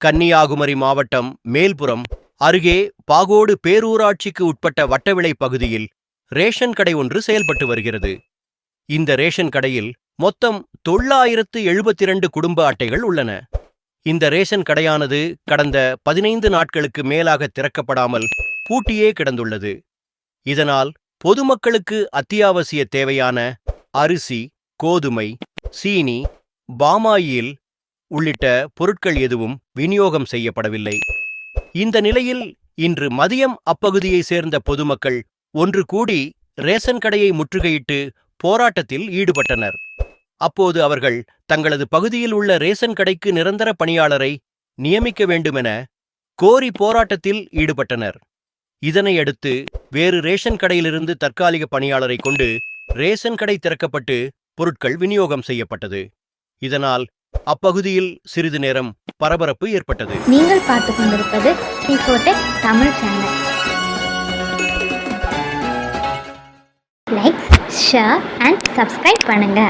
கன்னியாகுமரி மாவட்டம் மேல்புறம் அருகே பாகோடு பேரூராட்சிக்கு உட்பட்ட வட்டவிளை பகுதியில் ரேஷன் கடை ஒன்று செயல்பட்டு வருகிறது. இந்த ரேஷன் கடையில் மொத்தம் தொள்ளாயிரத்து எழுபத்தி இரண்டு குடும்ப அட்டைகள் உள்ளன. இந்த ரேஷன் கடையானது கடந்த பதினைந்து நாட்களுக்கு மேலாக திறக்கப்படாமல் பூட்டியே கிடந்துள்ளது. இதனால் பொதுமக்களுக்கு அத்தியாவசிய தேவையான அரிசி கோதுமை சீனி பாமாயில் உள்ளிட்ட பொருட்கள் எதுவும் விநியோகம் செய்யப்படவில்லை. இந்த நிலையில் இன்று மதியம் அப்பகுதியை சேர்ந்த பொதுமக்கள் ஒன்று கூடி ரேஷன் கடையை முற்றுகையிட்டு போராட்டத்தில் ஈடுபட்டனர். அப்போது அவர்கள் தங்களது பகுதியில் உள்ள ரேஷன் கடைக்கு நிரந்தர பணியாளரை நியமிக்க வேண்டுமென கோரி போராட்டத்தில் ஈடுபட்டனர். இதனையடுத்து வேறு ரேஷன் கடையிலிருந்து தற்காலிக பணியாளரை கொண்டு ரேஷன் கடை திறக்கப்பட்டு பொருட்கள் விநியோகம் செய்யப்பட்டது. இதனால் அப்பகுதியில் சிறிது நேரம் பரபரப்பு ஏற்பட்டது. நீங்கள் பார்த்து கொண்டிருப்பது Tamil channel like share and subscribe பண்ணுங்க.